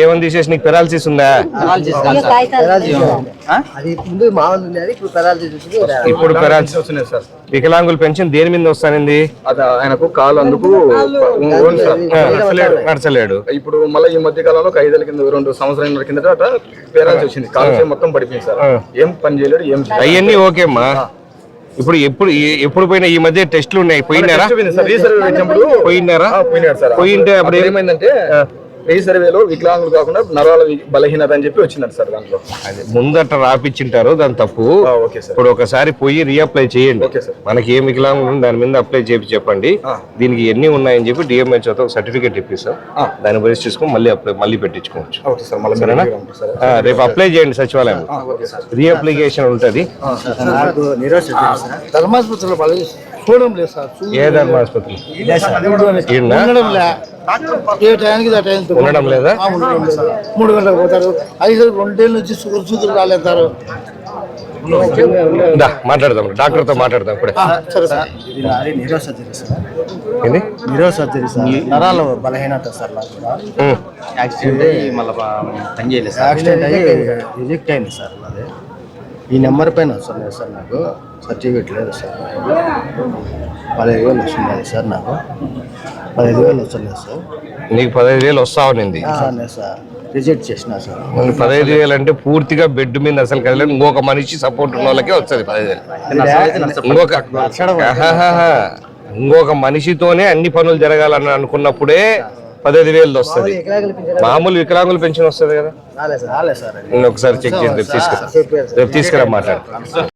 ఏమని తీసేసి నీకు పెరాలసిస్ ఉందా? ఇప్పుడు పెరాలసిస్ వచ్చింది ఇప్పుడు పెరాలసిస్ వస్తున్నాయి సార్. వికలాంగుల పెన్షన్ దేని మీద వస్తానండి? అది ఆయనకు కాలు అందుకు నడచలేడు. నడచలేడు. ఇప్పుడు మళ్ళీ ఈ మధ్య కాలంలో ఐదేళ్ళ కింద రెండు సంవత్సరాల కిందట పేరాల్సి వచ్చింది. కాలు మొత్తం పడిపోయింది సార్. ఏం పని చేయలేడు ఏం. అవన్నీ ఓకే అమ్మా. ఇప్పుడు ఎప్పుడు ఎప్పుడు పోయినా ఈ మధ్య టెస్టులు ఉన్నాయి. పోయినారా? పోయినారా? ఆ, పోయినాడు సార్. పోయింటే అప్పుడు అప్పుడు ఏం- ఏమైందంటే రీసర్వేలో వికలాంగులు కాకుండా నరాల బలహీనత అని చెప్పి వచ్చింది సార్ దాంట్లో. అదే ముందట రాపిచ్చింటారు దాని తప్పు. Okay sir. ఇప్పుడు ఒకసారి పోయి రీఅప్లై చేయండి. Okay sir. మనకి ఏం వికలాంగులు ఉందో దాని మీద అప్లై చేసి చెప్పండి. దీనికి ఎన్ని ఉన్నాయని చెప్పి డిఎంహెచ్ఓతో ఒక సర్టిఫికేట్ ఇప్పిస్తాం. ఆ. దాన్ని బేస్ చేసుకొని మళ్ళీ అప్లై మళ్ళీ పెట్టించుకోవచ్చు. ఓకే సార్ మళ్ళీ సరేనా? సార్ ఆ, రేపు అప్లై చేయండి సచివాలయం. Okay sir. రీఅప్లికేషన్ ఉంటుంది. ధర్మాసుపత్రిలో చూడడం లేదు సార్. ఏ ధర్మాసుపత్రి ఏ టైంకి ఆ టైం ఉండడం లేదా? ఉండడం లేదు మూడు గంటలకు పోతారు. ఐదు రెండేళ్ళ నుంచి షుగర్ సూదులు రాలేతారు దా, మాట్లాడదాం. డాక్టర్తో మాట్లాడదాం. ఇప్పుడే. సరే సార్. ఇది నాది నిరోధ సర్జరీ సార్. Surgery sir. నరాలు బలహీనత సార్. యాక్సిడెంట్ అయ్యి మళ్ళీ పని చేయలేదు సార్. యాక్సిడెంట్ అయ్యి రిజెక్ట్ అయింది సార్ నాది ఈ నెంబర్ పైన వస్తుంది సార్ నాకు. సర్టిఫికేట్ లేదు సార్ పదహైదు వేలు వస్తుంది సార్ నాకు. పదహైదు వేలు వస్తుంది సార్. నీకు పదహైదు వేలు వస్తా ఉన్నింది. సార్. రిజెక్ట్ చేసిన సార్. పదహైదు వేలు అంటే పూర్తిగా బెడ్ మీద అసలు కదలేదు ఇంకొక మనిషి సపోర్ట్ ఉన్న వాళ్ళకే వస్తుంది పదహైదు వేలు. ఇంకొక. ఇంకొక మనిషితోనే అన్ని పనులు జరగాలని అనుకున్నప్పుడే పదహైదు వేలు వస్తుంది. మామూలు వికలాంగుల పెన్షన్ వస్తుంది కదా? నేను ఒకసారి చెక్ చేయండి రేపు తీసుకురా రేపు తీసుకురా మాట్లాడు.